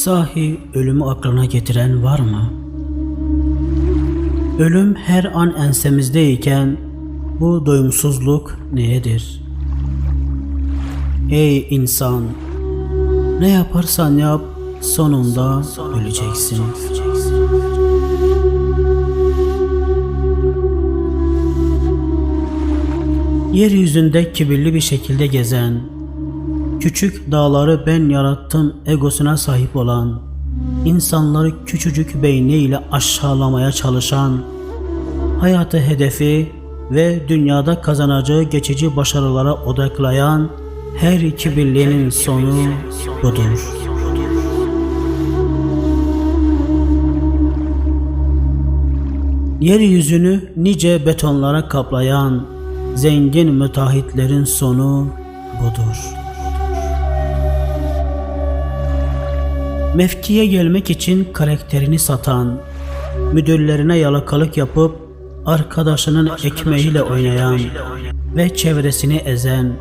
Sahi ölümü aklına getiren var mı? Ölüm her an ensemizdeyken bu doyumsuzluk neyedir? Ey insan! Ne yaparsan yap sonunda öleceksin. Yeryüzünde kibirli bir şekilde gezen, küçük dağları ben yarattım egosuna sahip olan, insanları küçücük beyniyle aşağılamaya çalışan, hayatı hedefi ve dünyada kazanacağı geçici başarılara odaklayan her kibirlinin sonu budur. Yeryüzünü nice betonlara kaplayan zengin müteahhitlerin sonu budur. Mevkiye gelmek için karakterini satan, müdürlerine yalakalık yapıp arkadaşının ekmeğiyle oynayan ve çevresini ezen,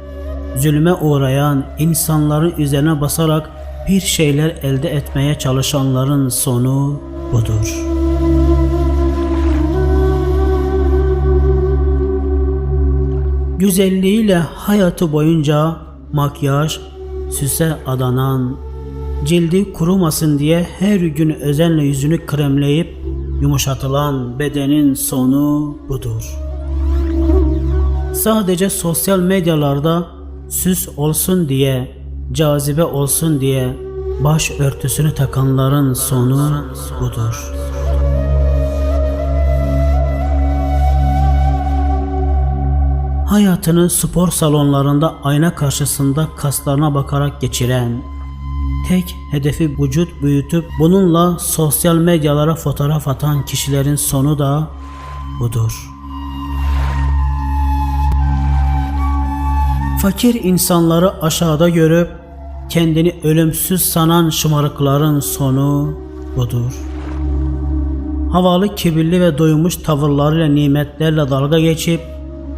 zulme uğrayan insanların üzerine basarak bir şeyler elde etmeye çalışanların sonu budur. Güzelliğiyle hayatı boyunca makyaj, süse adanan, cildi kurumasın diye her gün özenle yüzünü kremleyip yumuşatılan bedenin sonu budur. Sadece sosyal medyalarda süs olsun diye, cazibe olsun diye baş örtüsünü takanların sonu budur. Hayatını spor salonlarında ayna karşısında kaslarına bakarak geçiren, tek hedefi vücut büyütüp bununla sosyal medyalara fotoğraf atan kişilerin sonu da budur. Fakir insanları aşağıda görüp kendini ölümsüz sanan şımarıkların sonu budur. Havalı, kibirli ve doymuş tavırlarıyla nimetlerle dalga geçip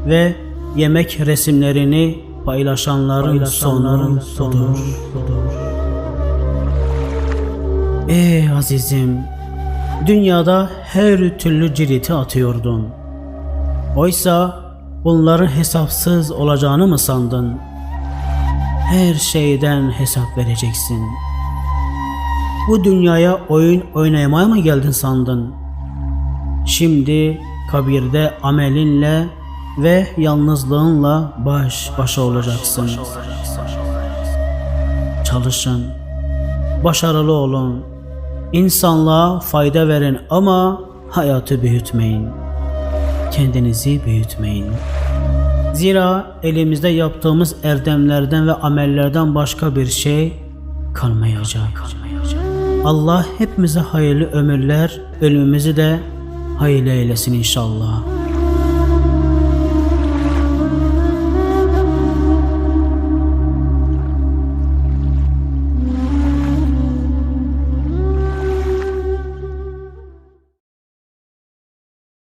ve yemek resimlerini paylaşanların, sonu budur. Ey azizim, dünyada her türlü ciriti atıyordun. Oysa bunların hesapsız olacağını mı sandın? Her şeyden hesap vereceksin. Bu dünyaya oyun oynamaya mı geldin sandın? Şimdi kabirde amelinle ve yalnızlığınla baş başa olacaksın. Çalışın, başarılı olun, insanlığa fayda verin ama hayatı büyütmeyin. Kendinizi büyütmeyin. Zira elimizde yaptığımız erdemlerden ve amellerden başka bir şey kalmayacak. Allah hepimize hayırlı ömürler, ölümümüzü de hayırlı eylesin inşallah.